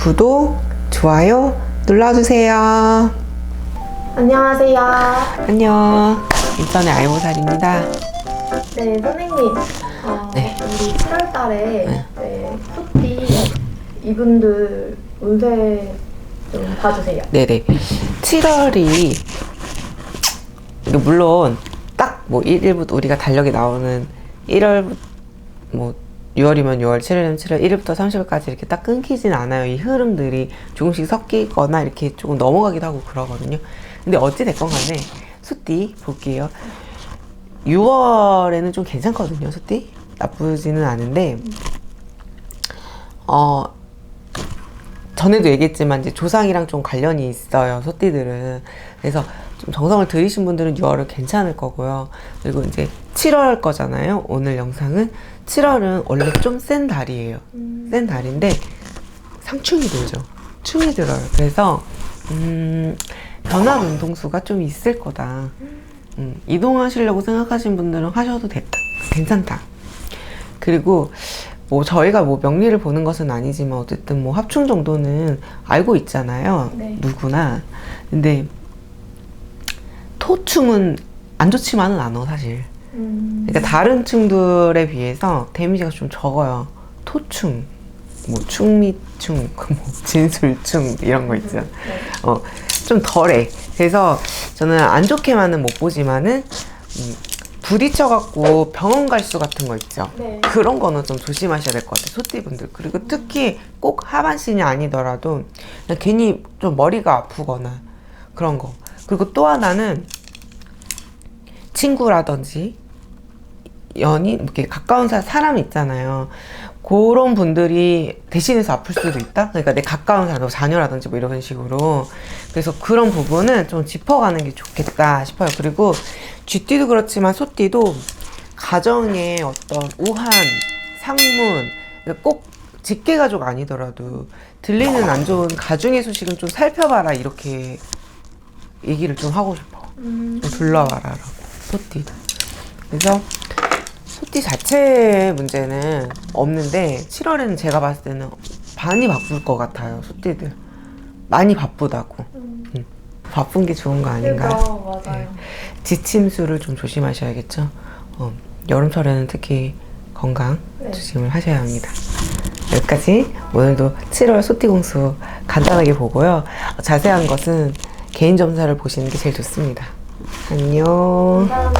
구독, 좋아요 눌러주세요. 안녕하세요. 안녕. 인천의 알보살입니다. 네, 선생님. 어, 네. 우리 7월 달에 네. 네, 이분들 운세 좀 봐주세요. 네네. 7월이 물론 딱 뭐 1일부터 우리가 달력에 나오는 1월 뭐 6월이면 6월, 7월이면 7월, 1일부터 30일까지 이렇게 딱 끊기진 않아요. 이 흐름들이 조금씩 섞이거나 이렇게 조금 넘어가기도 하고 그러거든요. 근데 어찌 됐건 간에 수띠 볼게요. 6월에는 좀 괜찮거든요, 수띠. 나쁘지는 않은데, 어, 전에도 얘기했지만 이제 조상이랑 좀 관련이 있어요 소띠들은. 그래서 좀 정성을 들이신 분들은 6월은 괜찮을 거고요. 그리고 이제 7월 거잖아요 오늘 영상은. 7월은 원래 좀 센 달이에요. 센 달인데 상충이 들죠. 충이 들어요. 그래서 음, 변화 운동수가 좀 있을 거다. 음, 이동하시려고 생각하신 분들은 하셔도 됐다 괜찮다. 그리고 뭐 저희가 뭐 명리를 보는 것은 아니지만 어쨌든 뭐 합충 정도는 알고 있잖아요. 네. 누구나. 근데 토충은 안 좋지만은 않아 사실. 음, 그러니까 다른 충들에 비해서 데미지가 좀 적어요. 토충, 뭐 충미충, 뭐 진술충 이런 거 있죠. 네. 어, 좀 덜해. 그래서 저는 안 좋게만은 못 보지만은 음, 부딪혀갖고 병원 갈수 같은 거 있죠. 네. 그런 거는 좀 조심하셔야 될 것 같아요. 소띠분들. 그리고 특히 꼭 하반신이 아니더라도 그냥 괜히 좀 머리가 아프거나 그런 거. 그리고 또 하나는 친구라든지 연인, 이렇게 가까운 사- 사람 있잖아요. 그런 분들이 대신해서 아플 수도 있다? 그러니까 내 가까운 사람, 뭐 자녀라든지 뭐 이런 식으로. 그래서 그런 부분은 좀 짚어가는 게 좋겠다 싶어요. 그리고 쥐띠도 그렇지만 소띠도 가정의 어떤 우한, 상문, 꼭 직계가족 아니더라도 들리는 안 좋은 가중의 소식은 좀 살펴봐라 이렇게 얘기를 좀 하고 싶어. 음, 좀 둘러봐라라고 소띠. 그래서 소띠 자체의 문제는 없는데 7월에는 제가 봤을 때는 많이 바쁠 것 같아요 소띠들 많이 바쁘다고 음, 음. 바쁜 게 좋은 거 아닌가요? 그거 맞아요. 지침 수를 좀 조심하셔야겠죠. 어, 여름철에는 특히 건강 네. 조심을 하셔야 합니다. 여기까지 오늘도 7월 소띠공수 간단하게 보고요. 어, 자세한 것은 개인 점사를 보시는 게 제일 좋습니다. 안녕. 감사합니다.